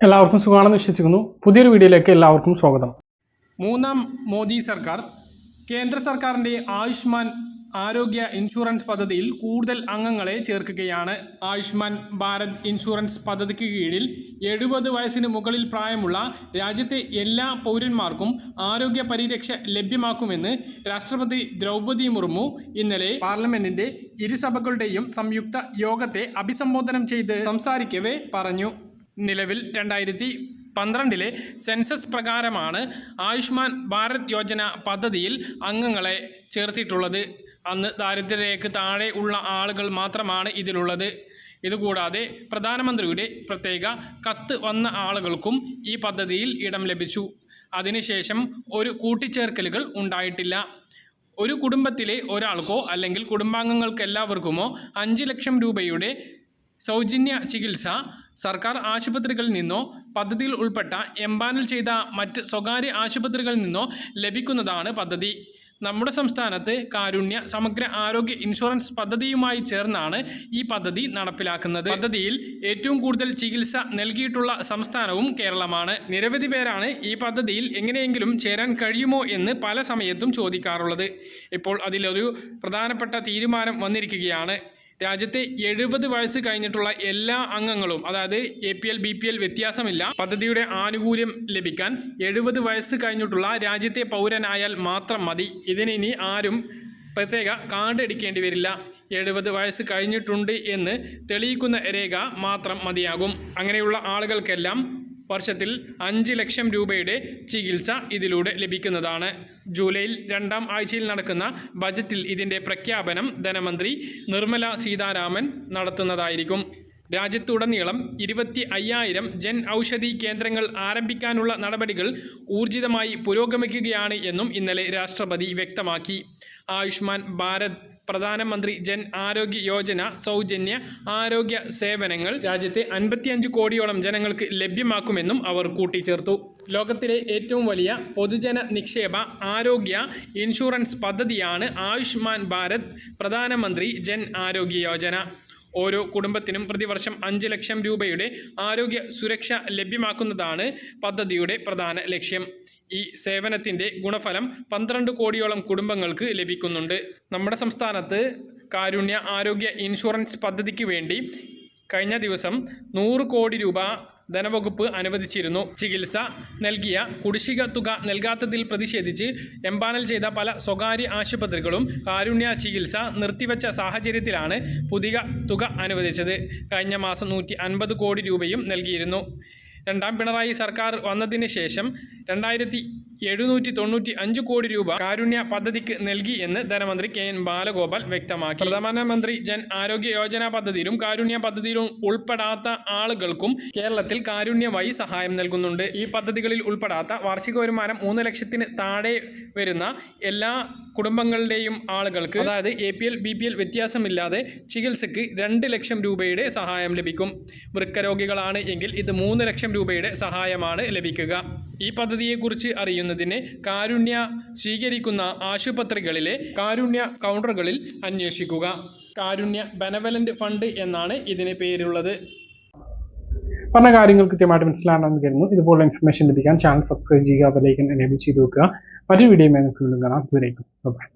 എല്ലാവർക്കും സുഖമാണെന്ന് വിശ്വസിക്കുന്നു. പുതിയൊരു വീഡിയോയിലേക്ക് എല്ലാവർക്കും സ്വാഗതം. മൂന്നാം മോദി സർക്കാർ കേന്ദ്ര സർക്കാരിന്റെ ആയുഷ്മാൻ ആരോഗ്യ ഇൻഷുറൻസ് പദ്ധതിയിൽ കൂടുതൽ അംഗങ്ങളെ ചേർക്കുകയാണ്. ആയുഷ്മാൻ ഭാരത് ഇൻഷുറൻസ് പദ്ധതിക്ക് കീഴിൽ എഴുപത് വയസ്സിന് മുകളിൽ പ്രായമുള്ള രാജ്യത്തെ എല്ലാ പൗരന്മാർക്കും ആരോഗ്യ പരിരക്ഷ ലഭ്യമാക്കുമെന്ന് രാഷ്ട്രപതി ദ്രൗപദി മുർമു ഇന്നലെ പാർലമെന്റിന്റെ ഇരുസഭകളുടെയും സംയുക്ത യോഗത്തെ അഭിസംബോധന ചെയ്ത് സംസാരിക്കവേ പറഞ്ഞു. നിലവിൽ രണ്ടായിരത്തി പന്ത്രണ്ടിലെ സെൻസസ് പ്രകാരമാണ് ആയുഷ്മാൻ ഭാരത് യോജന പദ്ധതിയിൽ അംഗങ്ങളെ ചേർത്തിട്ടുള്ളത്. അന്ന് ദാരിദ്ര്യരേഖയ്ക്ക് താഴെ ഉള്ള ആളുകൾ മാത്രമാണ് ഇതിലുള്ളത്. ഇതുകൂടാതെ പ്രധാനമന്ത്രിയുടെ പ്രത്യേക കത്ത് വന്ന ആളുകൾക്കും ഈ പദ്ധതിയിൽ ഇടം ലഭിച്ചു. അതിനുശേഷം ഒരു കൂട്ടിച്ചേർക്കലുകൾ ഉണ്ടായിട്ടില്ല. ഒരു കുടുംബത്തിലെ ഒരാൾക്കോ അല്ലെങ്കിൽ കുടുംബാംഗങ്ങൾക്ക് എല്ലാവർക്കുമോ അഞ്ച് ലക്ഷം രൂപയുടെ സൗജന്യ ചികിത്സ സർക്കാർ ആശുപത്രികളിൽ നിന്നോ പദ്ധതിയിൽ ഉൾപ്പെട്ട എംപാനൽ ചെയ്ത മറ്റ് സ്വകാര്യ ആശുപത്രികളിൽ നിന്നോ ലഭിക്കുന്നതാണ് പദ്ധതി. നമ്മുടെ സംസ്ഥാനത്ത് കാരുണ്യ സമഗ്ര ആരോഗ്യ ഇൻഷുറൻസ് പദ്ധതിയുമായി ചേർന്നാണ് ഈ പദ്ധതി നടപ്പിലാക്കുന്നത്. പദ്ധതിയിൽ ഏറ്റവും കൂടുതൽ ചികിത്സ നൽകിയിട്ടുള്ള സംസ്ഥാനവും കേരളമാണ്. നിരവധി പേരാണ് ഈ പദ്ധതിയിൽ എങ്ങനെയെങ്കിലും ചേരാൻ കഴിയുമോ എന്ന് പല സമയത്തും ചോദിക്കാറുള്ളത്. ഇപ്പോൾ അതിലൊരു പ്രധാനപ്പെട്ട തീരുമാനം വന്നിരിക്കുകയാണ്. രാജ്യത്തെ എഴുപത് വയസ്സ് കഴിഞ്ഞിട്ടുള്ള എല്ലാ അംഗങ്ങളും അതായത് A P L B P L വ്യത്യാസമില്ല. പദ്ധതിയുടെ ആനുകൂല്യം ലഭിക്കാൻ എഴുപത് വയസ്സ് കഴിഞ്ഞിട്ടുള്ള രാജ്യത്തെ പൗരനായാൽ മാത്രം മതി. ഇതിന് ഇനി ആരും പ്രത്യേക കാർഡ് എടുക്കേണ്ടി വരില്ല. എഴുപത് വയസ്സ് കഴിഞ്ഞിട്ടുണ്ട് എന്ന് തെളിയിക്കുന്ന രേഖ മാത്രം മതിയാകും. അങ്ങനെയുള്ള ആളുകൾക്കെല്ലാം വർഷത്തിൽ അഞ്ച് ലക്ഷം രൂപയുടെ ചികിത്സ ഇതിലൂടെ ലഭിക്കുന്നതാണ്. ജൂലൈയിൽ രണ്ടാം ആഴ്ചയിൽ നടക്കുന്ന ബജറ്റിൽ ഇതിന്റെ പ്രഖ്യാപനം ധനമന്ത്രി നിർമ്മല സീതാരാമൻ നടത്തുന്നതായിരിക്കും. രാജ്യത്തുടനീളം ഇരുപത്തി അയ്യായിരം ജൻ ഔഷധി കേന്ദ്രങ്ങൾ ആരംഭിക്കാനുള്ള നടപടികൾ ഊർജിതമായി പുരോഗമിക്കുകയാണ് എന്നും ഇന്നലെ രാഷ്ട്രപതി വ്യക്തമാക്കി. ആയുഷ്മാൻ ഭാരത് പ്രധാനമന്ത്രി ജൻ ആരോഗ്യ യോജന സൗജന്യ ആരോഗ്യ സേവനങ്ങൾ രാജ്യത്തെ അൻപത്തിയഞ്ച് കോടിയോളം ജനങ്ങൾക്ക് ലഭ്യമാക്കുമെന്നും അവർ കൂട്ടിച്ചേർത്തു. ലോകത്തിലെ ഏറ്റവും വലിയ പൊതുജന നിക്ഷേപ ആരോഗ്യ ഇൻഷുറൻസ് പദ്ധതിയാണ് ആയുഷ്മാൻ ഭാരത് പ്രധാനമന്ത്രി ജൻ ആരോഗ്യ യോജന. ഓരോ കുടുംബത്തിനും പ്രതിവർഷം അഞ്ച് ലക്ഷം രൂപയുടെ ആരോഗ്യ സുരക്ഷ ലഭ്യമാക്കുന്നതാണ് പദ്ധതിയുടെ പ്രധാന ലക്ഷ്യം. ഈ സേവനത്തിന്റെ ഗുണഫലം പന്ത്രണ്ട് കോടിയോളം കുടുംബങ്ങൾക്ക് ലഭിക്കുന്നുണ്ട്. നമ്മുടെ സംസ്ഥാനത്ത് കാരുണ്യ ആരോഗ്യ ഇൻഷുറൻസ് പദ്ധതിക്ക് വേണ്ടി കഴിഞ്ഞ ദിവസം നൂറ് കോടി രൂപ ധനവകുപ്പ് അനുവദിച്ചിരുന്നു. ചികിത്സ നൽകിയ കുടിശ്ശിക തുക നൽകാത്തതിൽ പ്രതിഷേധിച്ച് എംപാനൽ ചെയ്ത പല സ്വകാര്യ ആശുപത്രികളും കാരുണ്യ ചികിത്സ നിർത്തിവെച്ച സാഹചര്യത്തിലാണ് പുതിയ തുക അനുവദിച്ചത്. കഴിഞ്ഞ മാസം നൂറ്റി കോടി രൂപയും നൽകിയിരുന്നു. രണ്ടാം പിണറായി സർക്കാർ വന്നതിന് ശേഷം രണ്ടായിരത്തി എഴുന്നൂറ്റി തൊണ്ണൂറ്റി അഞ്ച് കോടി രൂപ കാരുണ്യ പദ്ധതിക്ക് നൽകി എന്ന് ധനമന്ത്രി കെ എൻ ബാലഗോപാൽ വ്യക്തമാക്കി. പ്രധാനമന്ത്രി ജൻ ആരോഗ്യ യോജന പദ്ധതിയിലും കാരുണ്യ പദ്ധതിയിലും ഉൾപ്പെടാത്ത ആളുകൾക്കും കേരളത്തിൽ കാരുണ്യമായി സഹായം നൽകുന്നുണ്ട്. ഈ പദ്ധതികളിൽ ഉൾപ്പെടാത്ത വാർഷിക വരുമാനം മൂന്ന് ലക്ഷത്തിന് താഴെ വരുന്ന എല്ലാ കുടുംബങ്ങളുടെയും ആളുകൾക്ക് അതായത് A P L B P L വ്യത്യാസമില്ലാതെ ചികിത്സയ്ക്ക് രണ്ട് ലക്ഷം രൂപയുടെ സഹായം ലഭിക്കും. വൃക്കരോഗികളാണ് എങ്കിൽ ഇത് മൂന്ന് ലക്ഷം രൂപയുടെ സഹായമാണ് ലഭിക്കുക. ഈ പദ്ധതിയെക്കുറിച്ച് അറിയുന്നതിന് കാരുണ്യ സ്വീകരിക്കുന്ന ആശുപത്രികളിലെ കാരുണ്യ കൗണ്ടറുകളിൽ അന്വേഷിക്കുക. കാരുണ്യ ബെനവലന്റ് ഫണ്ട് എന്നാണ് ഇതിന് പേരുള്ളത്. പറഞ്ഞ കാര്യങ്ങൾ കൃത്യമായിട്ട് മനസ്സിലാണെന്ന് കരുതുന്നു. ഇതുപോലുള്ള ഇൻഫർമേഷൻ ലഭിക്കാൻ ചാനൽ സബ്സ്ക്രൈബ് ചെയ്യുക അതിലേക്ക് എനേബിൾ ചെയ്ത് വെക്കുക. മറ്റൊരു വീഡിയോ കാണാം. ദൂരേക്കും ബൈ